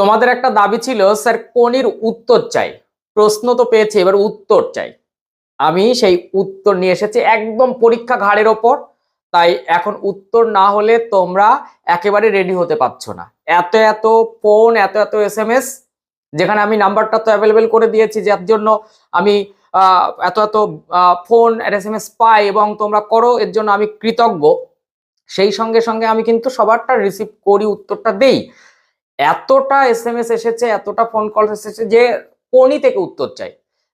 তোমাদের একটা দাবি ছিল, স্যার, কোনির উত্তর চাই? প্রশ্ন তো পেয়েছে, এবার উত্তর চাই। আমি সেই উত্তর নিয়ে এসেছি একদম পরীক্ষা ঘাড়ের ওপর, তাই এখন উত্তর না হলে তোমরা একেবারে রেডি হতে পারছ না। এত এত ফোন এত এত এস এম এস যেখানে আমি নাম্বারটা তো অ্যাভেলেবেল করে দিয়েছি, যার জন্য আমি এত এত ফোন এস এম এস পাই এবং তোমরা করো, এর জন্য আমি কৃতজ্ঞ। সেই সঙ্গে সঙ্গে আমি কিন্তু সবারটা রিসিভ করি, উত্তরটা দেই। এতটা এস এম এস এসেছে, এতটা ফোন কল এসেছে যে কোনি থেকে উত্তর চাই।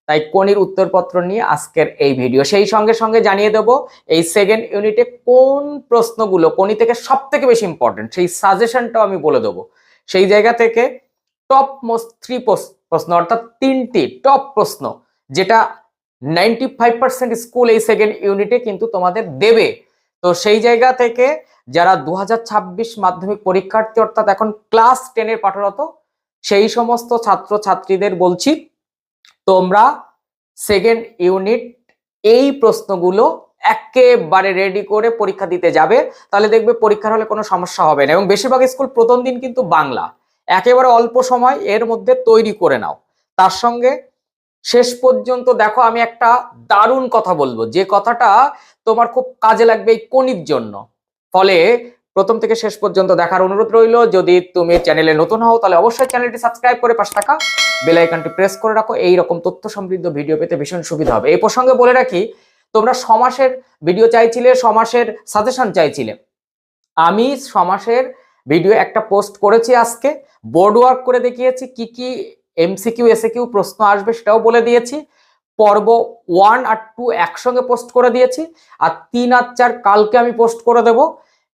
তাই কোনির উত্তরপত্র নিয়ে আজকের এই ভিডিও সেই সঙ্গে সঙ্গে জানিয়ে দেবো এই সেকেন্ড ইউনিটে কোন প্রশ্নগুলো কোনি থেকে সব থেকে বেশি ইম্পর্টেন্ট সেই সাজেশনটাও আমি বলে দেবো। সেই জায়গা থেকে টপ মোস্ট থ্রি প্রশ্ন, অর্থাৎ তিনটি টপ প্রশ্ন, যেটা নাইনটি ফাইভ পার্সেন্ট স্কুল এই সেকেন্ড ইউনিটে কিন্তু তোমাদের দেবে। তো সেই জায়গা থেকে যারা দু হাজার ছাব্বিশ মাধ্যমিক পরীক্ষার্থী, অর্থাৎ এখন ক্লাস টেনের পাঠরত, সেই সমস্ত ছাত্র ছাত্রীদের বলছি, তোমরা সেকেন্ড ইউনিট এই প্রশ্নগুলো একেবারে রেডি করে পরীক্ষা দিতে যাবে। তাহলে দেখবে পরীক্ষার হলে কোনো সমস্যা হবে না। এবং বেশিরভাগ স্কুল প্রথম দিন কিন্তু বাংলা। একেবারে অল্প সময় এর মধ্যে তৈরি করে নাও। তার সঙ্গে শেষ পর্যন্ত দেখো আমি একটা দারুণ কথা বলব। যে কথাটা তোমার খুব কাজে লাগবে এই কনির জন্য। ফলে প্রথম থেকে শেষ পর্যন্ত দেখার অনুরোধ রইল। যদি তুমি চ্যানেলে নতুন হও, তাহলে অবশ্যই চ্যানেলটি সাবস্ক্রাইব করে পাশে থাকা বেল আইকনটি প্রেস করে রাখো। এই রকম তথ্য সমৃদ্ধ ভিডিও পেতে ভীষণ সুবিধা হবে। এই প্রসঙ্গে বলে রাখি, তোমরা সমাসের ভিডিও চাইছিলে, সমাসের সাজেশন চাইছিলে। আমি সমাসের ভিডিও একটা পোস্ট করেছি আজকে, বোর্ড ওয়ার্ক করে দেখিয়েছি, কি কি এমসিকিউ এসে কিউ প্রশ্ন আসবে সেটাও বলে দিয়েছি। পর্ব ওয়ান আর টু একসঙ্গে পোস্ট করে দিয়েছি, আর তিন আর চার কালকে আমি পোস্ট করে দেব।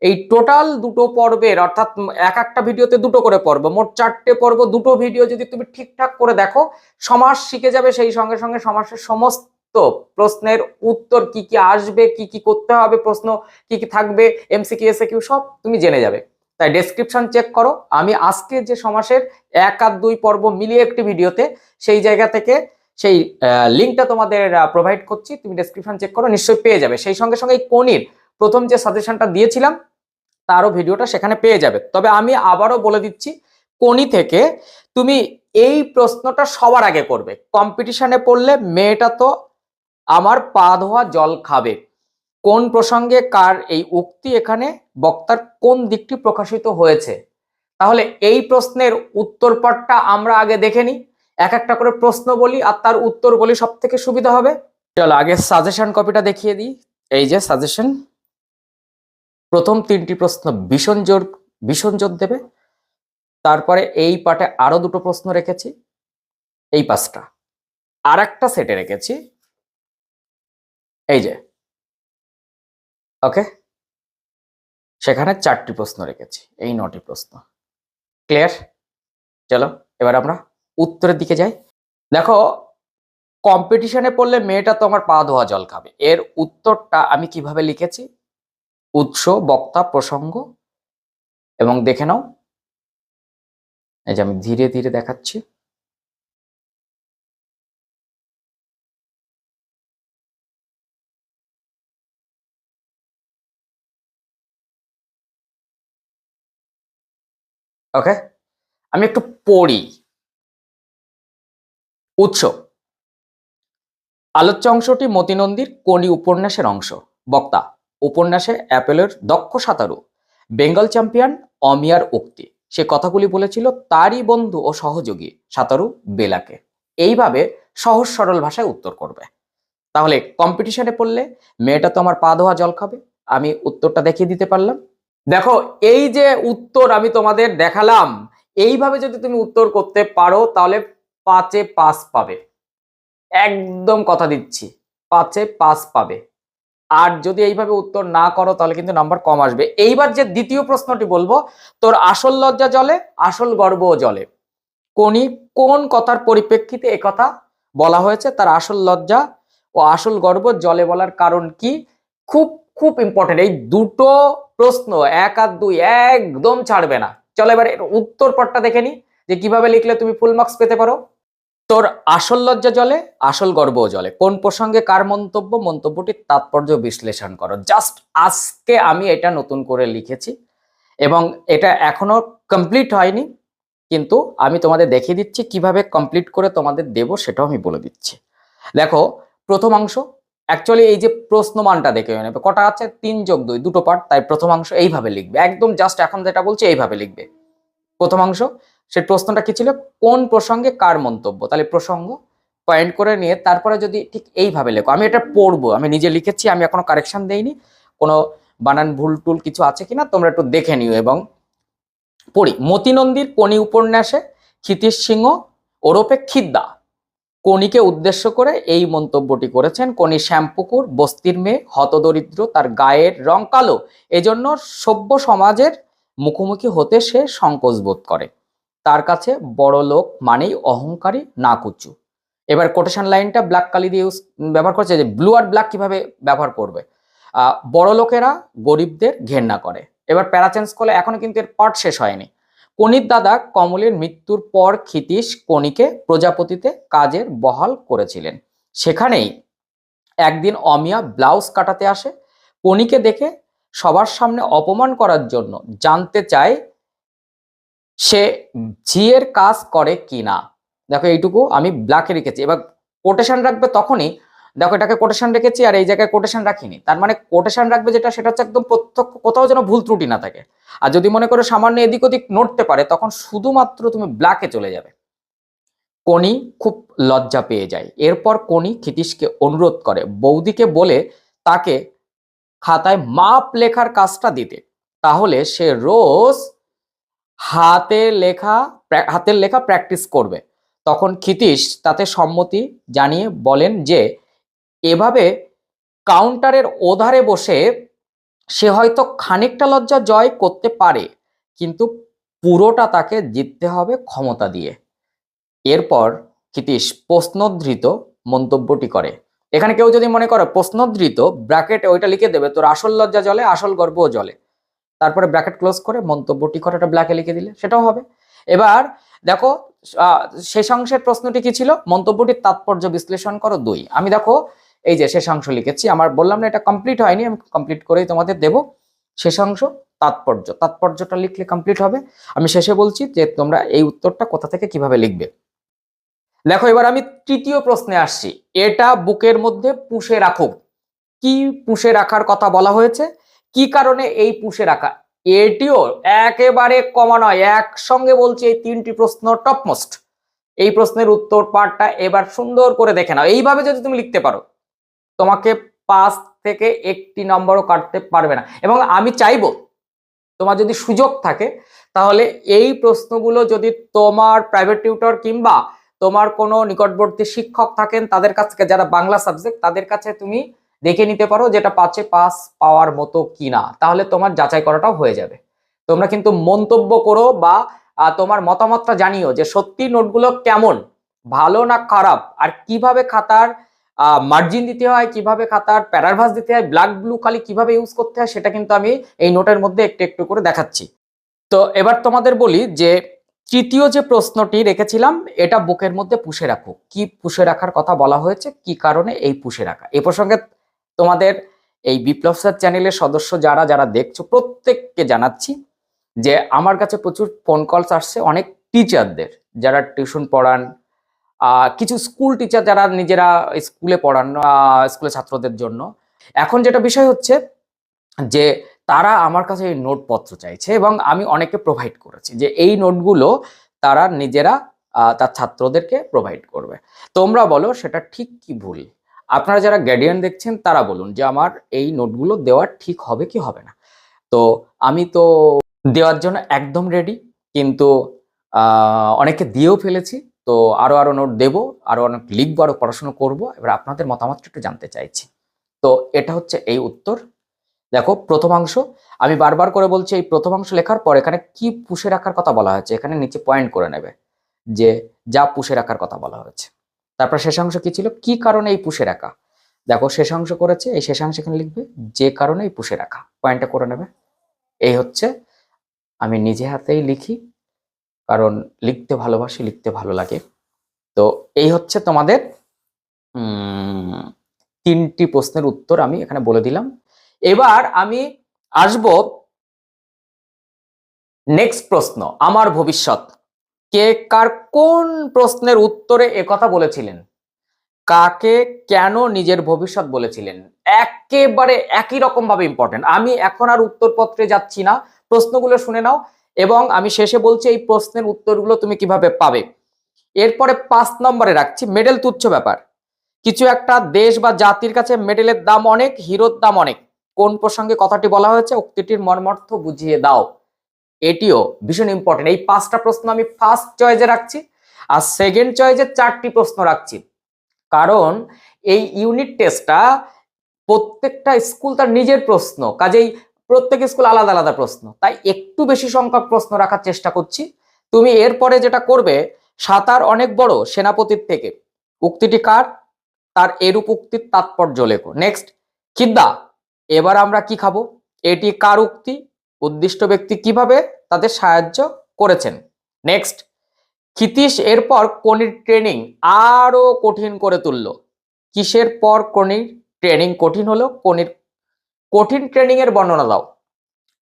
এই টোটাল দুটো পর্বের, অর্থাৎ এক একটা ভিডিওতে দুটো করে পর্ব, মোট চারটে পর্ব, দুটো ভিডিও যদি তুমি ঠিকঠাক করে দেখো সমাজ শিখে যাবে সেই সঙ্গে সঙ্গে সমাসের সমস্ত প্রশ্নের উত্তর কি কি আসবে, কি কি করতে হবে, প্রশ্ন কি কি থাকবে এমসিকিউ এসে কিউ সব তুমি জেনে যাবে। তাই ডেসক্রিপশন চেক করো। আমি আজকে যে সমাসের এক আর দুই পর্ব মিলিয়ে একটি ভিডিওতে, সেই জায়গা থেকে সেই লিঙ্কটা তোমাদের প্রোভাইড করছি, তুমি ডেসক্রিপশন চেক করো, নিশ্চয়ই পেয়ে যাবে। সেই সঙ্গে সঙ্গে এই কোনির প্রথম যে সাজেশনটা দিয়েছিলাম তারও ভিডিওটা সেখানে পেয়ে যাবে। তবে আমি আবারও বলে দিচ্ছি, কোনি থেকে তুমি এই প্রশ্নটা সবার আগে করবে। কম্পিটিশনে পড়লে মেয়েটা তো আমার পা ধোয়া জল খাবে। কোন প্রসঙ্গে কার এই উক্তি এখানে বক্তার কোন দিকটি প্রকাশিত হয়েছে? তাহলে এই প্রশ্নের উত্তরপটটা আমরা আগে দেখে নিই। এক একটা করে প্রশ্ন বলি আর তার উত্তর বলি সব থেকে সুবিধা হবে। চলো আগে সাজেশন কপিটা দেখিয়ে দিই। এই যে সাজেশন প্রথম তিনটি প্রশ্ন ভীষণ জোর ভীষণ জোর দেবে। তারপরে এই পাটে আরও দুটো প্রশ্ন রেখেছি। এই পাঁচটা। আর একটা সেটে রেখেছি। এই যে। ওকে? সেখানে চারটি প্রশ্ন রেখেছি। এই নটি প্রশ্ন। ক্লিয়ার? চলো, এবার আমরা উত্তরের দিকে যাই। দেখো কম্পিটিশনে পড়লে মেয়েটা তো আমার পা ধোয়া জল খাবে। এর উত্তরটা আমি কীভাবে লিখেছি? উৎস, বক্তা, প্রসঙ্গ এবং দেখে নাও। এই যে আমি ধীরে ধীরে দেখাচ্ছি। ওকে? আমি একটু পড়ি। উৎস। আলোচ্য অংশটি মতিনন্দীর কোনি উপন্যাসের অংশ। বক্তা। উপন্যাসে অ্যাপেলের দক্ষ সাঁতারু, বেঙ্গল চ্যাম্পিয়ন অমিয়ার উক্তি। সে কথাগুলি বলেছিল, তারই বন্ধু ও সহযোগী সাঁতারু বেলাকে। এইভাবে সহজ সরল ভাষায় উত্তর করবে। তাহলে কম্পিটিশনে পড়লে মেয়েটা তো আমার পা ধোয়া জল খাবে, আমি উত্তরটা দেখিয়ে দিতে পারলাম? দেখো, এই যে উত্তর আমি তোমাদের দেখালাম, এইভাবে যদি তুমি উত্তর করতে পারো, তাহলে পাঁচে পাস পাবে। একদম কথা দিচ্ছি, পাঁচে পাস পাবে। আর যদি এইভাবে উত্তর না করো, তাহলে কিন্তু নাম্বার কম আসবে। এইবার যে দ্বিতীয় প্রশ্নটি বলব, তোর আসল লজ্জা জলে, আসল গর্বও জলে। কোনি কোন কথার পরিপ্রেক্ষিতে কথা বলা হয়েছে? তার আসল লজ্জা ও আসল গর্ব জলে বলার কারণ কি? খুব খুব ইম্পর্টেন্ট এই দুটো প্রশ্ন এক আর দুই একদম ছাড়বে না। চলো এবার উত্তর পটটা দেখে নি, যে কীভাবে লিখলে তুমি ফুল মার্কস পেতে পারো। তোর আসল লজ্জা জলে, আসল গর্বও জলে। কোন প্রসঙ্গে কার মন্তব্য, মন্তব্যটির তাৎপর্য বিশ্লেষণ করো। জাস্ট আজকে আমি এটা নতুন করে লিখেছি এবং এটা এখনও কমপ্লিট হয়নি, কিন্তু আমি তোমাদের দেখিয়ে দিচ্ছি, কীভাবে কমপ্লিট করে তোমাদের দেব সেটাও আমি বলে দিচ্ছি। দেখো প্রথমাংশ অ্যাকচুয়ালি এই যে প্রশ্নমানটা দেখে নেবে, কটা আছে? তিন যোগ দুই, দুটো পার্ট, তাই প্রথমাংশ এইভাবে লিখবে। একদম জাস্ট এখন যেটা বলছি, এইভাবে লিখবে। প্রথমাংশ সেই প্রশ্নটা কি ছিল? কোন প্রসঙ্গে কার মন্তব্য? তাহলে প্রসঙ্গ পয়েন্ট করে নিয়ে তারপরে যদি ঠিক এইভাবে লেখো। আমি এটা পড়ব, আমি নিজে লিখেছি, আমি এখনও কারেকশন দেইনি। কোনো বানান ভুল টুল কিছু আছে কিনা তোমরা একটু দেখে নিও এবং পড়ি। মতিনন্দীর কণি উপন্যাসে ক্ষিতীশ সিংহ, ওরফে খিদ্দা। কণিকে উদ্দেশ্য করে এই মন্তব্যটি করেছেন। কণি শ্যামপুকুর, বস্তির মেয়ে, হতদরিদ্র, তার গায়ের রং কালো। এজন্য সভ্য সমাজের মুখোমুখি হতে সে সংকোচ বোধ করে। তার কাছে বড় লোক মানেই অহংকারী না কুচু এবার কোটেশন লাইনটা ব্ল্যাক কালি দিয়ে use- ব্যবহার করছে যে ব্লু আর ব্ল্যাক কীভাবে ব্যবহার করবে? বড় লোকেরা গরিবদের ঘেন্না করে। এবার প্যারাচেঞ্জ করলে এখনও কিন্তু এর পার্ট শেষ হয়নি। কণির দাদা কমলের মৃত্যুর পর ক্ষিতীশ কণিকে প্রজাপতিতে কাজের বহাল করেছিলেন। সেখানেই একদিন অমিয়া ব্লাউজ কাটাতে আসে। কণিকে দেখে সবার সামনে অপমান করার জন্য জানতে চায় সে ঝিয়ের কাজ করে কি না দেখো এইটুকু আমি ব্ল্যাকে রেখেছি। এবার কোটেশন রাখবে তখনই, দেখো এটাকে কোটেশন রেখেছি আর এই জায়গায় কোটেশন রাখিনি। তার মানে কোটেশন রাখবে যেটা, সেটা হচ্ছে একদম প্রত্যক্ষ, কোথাও যেন ভুল ত্রুটি না থাকে। আর যদি মনে করো সামান্য এদিক ওদিক নড়তে পারে, তখন শুধুমাত্র তুমি ব্ল্যাকে চলে যাবে। কনি খুব লজ্জা পেয়ে যায়। এরপর কনি ক্ষিতীশকে অনুরোধ করে, বৌদিকে বলে তাকে খাতায় মাপ লেখার কাজটা দিতে। তাহলে সে রোজ হাতে লেখা হাতের লেখা প্র্যাকটিস করবে। তখন ক্ষিতীশ তাতে সম্মতি জানিয়ে বলেন যে, এভাবে কাউন্টারের ওধারে বসে সে হয়তো খানিকটা লজ্জা জয় করতে পারে, কিন্তু পুরোটা তাকে জিততে হবে ক্ষমতা দিয়ে। এরপর ক্ষিতীশ প্রশ্নধৃত মন্তব্যটি করে। এখানে কেউ যদি মনে করে প্রশ্নধৃত ব্র্যাকেটে ওইটা লিখে দেবে, তোর আসল লজ্জা জলে, আসল গর্বও জলে। তারপরে ব্র্যাকেট ক্লোজ করে মন্তব্যটি একটা ব্ল্যাকে লিখে দিলে, সেটাও হবে। এবার দেখো শেষাংশের প্রশ্নটি কি ছিল? মন্তব্যটির তাৎপর্য বিশ্লেষণ করো দুই। আমি দেখো, এই যে শেষাংশ লিখেছি, আমার বললাম না এটা কমপ্লিট হয়নি, আমি কমপ্লিট করেই তোমাদের দেব। শেষাংশ তাৎপর্য, তাৎপর্যটা লিখলে কমপ্লিট হবে। আমি শেষে বলছি যে তোমরা এই উত্তরটা কোথা থেকে কীভাবে লিখবে। দেখো, এবার আমি তৃতীয় প্রশ্নে আসছি। এটা বুকের মধ্যে পুষে রাখো কি পুষে রাখার কথা বলা হয়েছে? কি কারণে এই পুষে রাখা? এটিও একেবারে কমা নয়। একসঙ্গে বলছি এই তিনটি প্রশ্ন টপমোস্ট এই প্রশ্নের উত্তর পাঠটা এবার সুন্দর করে দেখে নাও। এইভাবে যদি তুমি লিখতে পারো, তোমাকে পাঁচ থেকে একটি নম্বরও কাটতে পারবে না। এবং আমি চাইব তোমার যদি সুযোগ থাকে, তাহলে এই প্রশ্নগুলো যদি তোমার প্রাইভেট টিউটর কিংবা তোমার কোনো নিকটবর্তী শিক্ষক থাকেন, তাদের কাছ থেকে, যারা বাংলা সাবজেক্ট তাদের কাছে তুমি দেখে নিতে পারো যেটা পাচ্ছে পাস পাওয়ার মতো কিনা। তাহলে তোমার যাচাই করাটাও হয়ে যাবে। তোমরা কিন্তু মন্তব্য করো বা তোমার মতামতটা জানিও যে সত্যি নোটগুলো কেমন? ভালো না খারাপ? আর কীভাবে খাতার মার্জিন দিতে হয়? কীভাবে খাতার প্যারাভাস দিতে হয়? ব্ল্যাক ব্লু খালি কীভাবে ইউজ করতে হয়? সেটা কিন্তু আমি এই নোটের মধ্যে একটু একটু করে দেখাচ্ছি। তো এবার তোমাদের বলি যে, তৃতীয় যে প্রশ্নটি রেখেছিলাম, এটা বুকের মধ্যে পুষে রাখো। কি পুষে রাখার কথা বলা হয়েছে? কি কারণে এই পুষে রাখা? এ প্রসঙ্গে তোমাদের এই বিপ্লব স্যার চ্যানেলের সদস্য যারা যারা দেখছ প্রত্যেককে জানাচ্ছি যে আমার কাছে প্রচুর ফোন কলস আসছে। অনেক টিচারদের যারা টিউশন পড়ান কিছু স্কুল টিচার যারা নিজেরা স্কুলে পড়ান আহ, স্কুলের ছাত্রদের জন্য। এখন যেটা বিষয় হচ্ছে যে তারা আমার কাছে এই নোটপত্র চাইছে এবং আমি অনেকে প্রোভাইড করেছি যে এই নোটগুলো তারা নিজেরা তার ছাত্রদেরকে প্রোভাইড করবে। তোমরা বলো সেটা ঠিক কি ভুল? আপনারা যারা গ্যাডিয়ান দেখছেন, তারা বলুন যে আমার এই নোটগুলো দেওয়া ঠিক হবে কি হবে না। তো আমি তো দেওয়ার জন্য একদম রেডি কিন্তু অনেকে দিয়েও ফেলেছি। তো আরও আরও নোট দেবো, আরও অনেক লিখব, আরও পড়াশোনা করব। এবার আপনাদের মতামতটা একটু জানতে চাইছি। তো এটা হচ্ছে এই উত্তর। দেখো, প্রথমাংশ, আমি বারবার করে বলছি, এই প্রথমাংশ লেখার পর এখানে কি পুষে রাখার কথা বলা হয়েছে? এখানে নিচে পয়েন্ট করে নেবে, যে যা পুষে রাখার কথা বলা হয়েছে। তারপর শেষাংশ কি ছিল? কি কারণে এই পুষে রাখা? দেখো, শেষাংশ করেছে, এই শেষাংশ এখানে লিখবে, যে কারণে এই পুষে রাখা। পয়েন্টটা করে নেবে। এই হচ্ছে, আমি নিজে হাতেই লিখি, কারণ লিখতে ভালোবাসি, লিখতে ভালো লাগে। তো এই হচ্ছে তোমাদের তিনটি প্রশ্নের উত্তর আমি এখানে বলে দিলাম। এবার আমি আসব নেক্সট প্রশ্ন, আমার ভবিষ্যৎ। কে কার কোন প্রশ্নের উত্তরে একথা বলেছিলেন? কাকে কেন নিজের ভবিষ্যৎ বলেছিলেন? একেবারে একই রকম ভাবে ইম্পর্টেন্ট আমি এখন আর উত্তরপত্রে যাচ্ছি না। প্রশ্নগুলো শুনে নাও এবং আমি শেষে বলছি এই প্রশ্নের উত্তরগুলো তুমি কীভাবে পাবে। এরপরে পাঁচ নম্বরে রাখছি, মেডেল তুচ্ছ ব্যাপার। কিছু একটা দেশ বা জাতির কাছে মেডেলের দাম অনেক, হিরোর দাম অনেক। কোন প্রসঙ্গে কথাটি বলা হয়েছে? উক্তিটির মর্মার্থ বুঝিয়ে দাও। এটিও ভীষণ ইম্পর্টেন্ট এই পাঁচটা প্রশ্ন আমি ফার্স্ট চয়েজে রাখছি আর সেকেন্ড চয়েজে চারটি প্রশ্ন রাখছি। কারণ এই ইউনিট টেস্টটা প্রত্যেকটা স্কুল তার নিজের প্রশ্ন, কাজেই প্রত্যেক স্কুল আলাদা আলাদা প্রশ্ন। তাই একটু বেশি সংখ্যক প্রশ্ন রাখার চেষ্টা করছি। তুমি এরপরে যেটা করবে, সাঁতার অনেক বড় সেনাপতির থেকে। উক্তিটি কার? তার এরূপ উক্তির তাৎপর্য লেখো। নেক্সট খিদ্দা, এবার আমরা কি খাব? এটি কার উক্তি? উদ্দিষ্ট ব্যক্তি কীভাবে তাদের সাহায্য করেছেন? নেক্সট ক্ষিতীশ এরপর কনির ট্রেনিং আরও কঠিন করে তুলল। কিসের পর কনির ট্রেনিং কঠিন হলো? কনির কঠিন ট্রেনিং এর বর্ণনা দাও।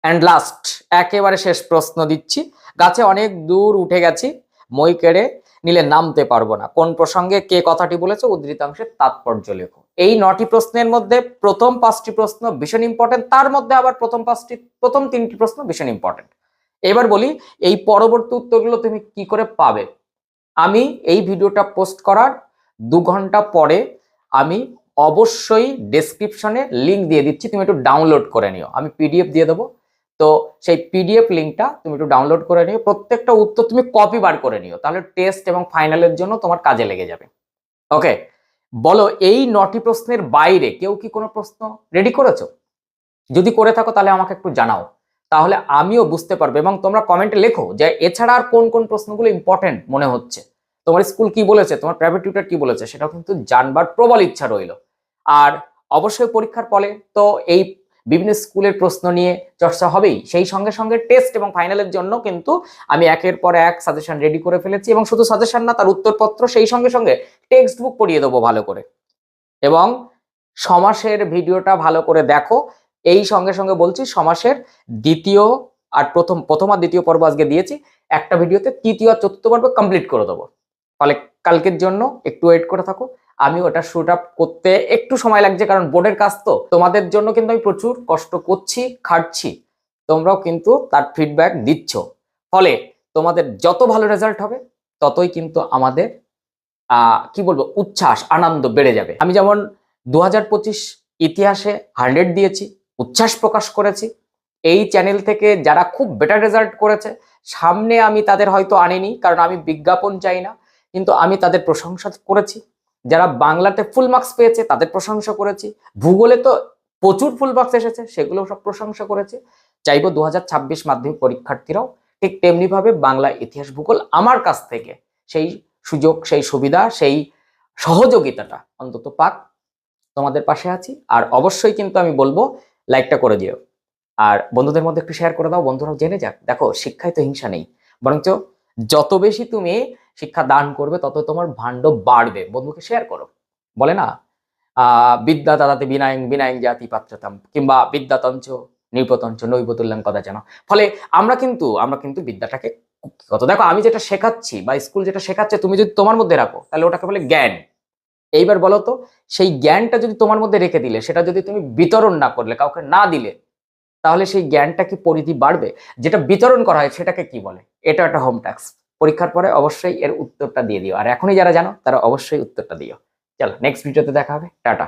অ্যান্ড লাস্ট একেবারে শেষ প্রশ্ন দিচ্ছি। গাছে অনেক দূর উঠে গেছি, মই কেড়ে নিলে নামতে পারব না। কোন প্রসঙ্গে কে কথাটি বলেছে? উদ্ধৃতাংশের তাৎপর্য লেখো। এই নটি প্রশ্নের মধ্যে প্রথম পাঁচটি প্রশ্ন ভীষণ ইম্পর্টেন্ট তার মধ্যে আবার প্রথম পাঁচটি, প্রথম তিনটি প্রশ্ন ভীষণ ইম্পর্টেন্ট এবার বলি, এই পরবর্তী উত্তরগুলো তুমি কি করে পাবে? আমি এই ভিডিওটা পোস্ট করার দু ঘণ্টা পরে আমি অবশ্যই ডেসক্রিপশনে লিংক দিয়ে দিচ্ছি, তুমি একটু ডাউনলোড করে নিও। আমি পিডিএফ দিয়ে দেবো। তো সেই পিডিএফ লিঙ্কটা তুমি একটু ডাউনলোড করে নিও। প্রত্যেকটা উত্তর তুমি কপি বার করে নিও। তাহলে টেস্ট এবং ফাইনালের জন্য তোমার কাজে লেগে যাবে। ওকে বলো, এই নটি প্রশ্নের বাইরে কেউ কি কোনো প্রশ্ন রেডি করেছ? যদি করে থাকো তাহলে আমাকে একটু জানাও। তাহলে আমিও বুঝতে পারব এবং তোমরা কমেন্টে লেখো যে এছাড়া আর কোন কোন প্রশ্নগুলো ইম্পর্টেন্ট মনে হচ্ছে। তোমার স্কুল কি বলেছে? তোমার প্রাইভেট টিউটার কি বলেছে? সেটাও কিন্তু জানবার প্রবল ইচ্ছা রইল। আর অবশ্যই পরীক্ষার ফলে তো এই বিভিন্ন স্কুলের প্রশ্ন নিয়ে চর্চা হবেই। সেই সঙ্গে সঙ্গে টেস্ট এবং ফাইনালের জন্য কিন্তু আমি একের পর এক সাজেশন রেডি করে ফেলেছি এবং শুধু সাজেশন না, তার উত্তরপত্র সেই সঙ্গে সঙ্গে টেক্সট বুক পড়িয়ে দেবো ভালো করে। এবং সমাসের ভিডিওটা ভালো করে দেখো। এই সঙ্গে সঙ্গে বলছি, সমাসের দ্বিতীয় আর প্রথম প্রথম আর দ্বিতীয় পর্ব আজকে দিয়েছি। একটা ভিডিওতে তৃতীয় আর চতুর্থ পর্ব কমপ্লিট করে দেবো। ফলে কালকের জন্য একটু ওয়েট করে থাকো। আমি ওটা শুট আপ করতে একটু সময় লাগছে, কারণ বোর্ডের কাজ তো। তোমাদের জন্য কিন্তু আমি প্রচুর কষ্ট করছি, খাটছি। তোমরাও কিন্তু তার ফিডব্যাক দিচ্ছ। ফলে তোমাদের যত ভালো রেজাল্ট হবে, ততই কিন্তু আমাদের কি বলব, উচ্ছ্বাস, আনন্দ বেড়ে যাবে। আমি যেমন দু হাজার পঁচিশ ইতিহাসে হান্ড্রেড দিয়েছি, উচ্ছ্বাস প্রকাশ করেছি। এই চ্যানেল থেকে যারা খুব বেটার রেজাল্ট করেছে, সামনে আমি তাদের হয়তো আনিনি, কারণ আমি বিজ্ঞাপন চাই না, কিন্তু আমি তাদের প্রশংসা করেছি। যারা বাংলাতে ফুল মার্কস পেয়েছে, তাদের প্রশংসা করেছি। ভূগোলে তো প্রচুর ফুল মার্কস এসেছে, সেগুলো সব প্রশংসা করেছে। চাইব দু হাজার ছাব্বিশ মাধ্যমিক পরীক্ষার্থীরাও ঠিক তেমনিভাবে বাংলা ইতিহাস ভূগোল আমার কাছ থেকে সেই সুযোগ, সেই সুবিধা, সেই সহযোগিতাটা অন্তত পাক। তোমাদের পাশে আছি, আর অবশ্যই কিন্তু আমি বলব লাইকটা করে দিও। আর বন্ধুদের মধ্যে একটু শেয়ার করে দাও, বন্ধুরাও জেনে যাক। দেখো, শিক্ষায় তো হিংসা নেই। বরঞ্চ যত বেশি তুমি শিক্ষা দান করবে, তত তোমার ভাণ্ড বাড়বে। বন্ধুকে শেয়ার করো। বলে না বিদ্যা দাদাতে বিনায়ং বিনায়ং জাতি পাত্রতাম, কিংবা বিদ্যাতঞ্চ নৃপতঞ্চ, নৈবতুল্যাং কথা জানো। ফলে আমরা কিন্তু আমরা কিন্তু বিদ্যাটাকে কত দেখো, আমি যেটা শেখাচ্ছি বা স্কুল যেটা শেখাচ্ছে, তুমি যদি তোমার মধ্যে রাখো, তাহলে ওটাকে বলে জ্ঞান। এইবার বলো তো, সেই জ্ঞানটা যদি তোমার মধ্যে রেখে দিলে, সেটা যদি তুমি বিতরণ না করলে, কাউকে না দিলে, তাহলে সেই জ্ঞানটা কি পরিধি বাড়বে? যেটা বিতরণ করা হয়, সেটাকে কি বলে? এটা একটা হোম ট্যাক্স পরীক্ষার পরে অবশ্যই এর উত্তরটা দিয়ে দিও। আর এখনই যারা জানো, তারা অবশ্যই উত্তরটা দিও। চলো নেক্সট ভিডিওতে দেখা হবে। টাটা।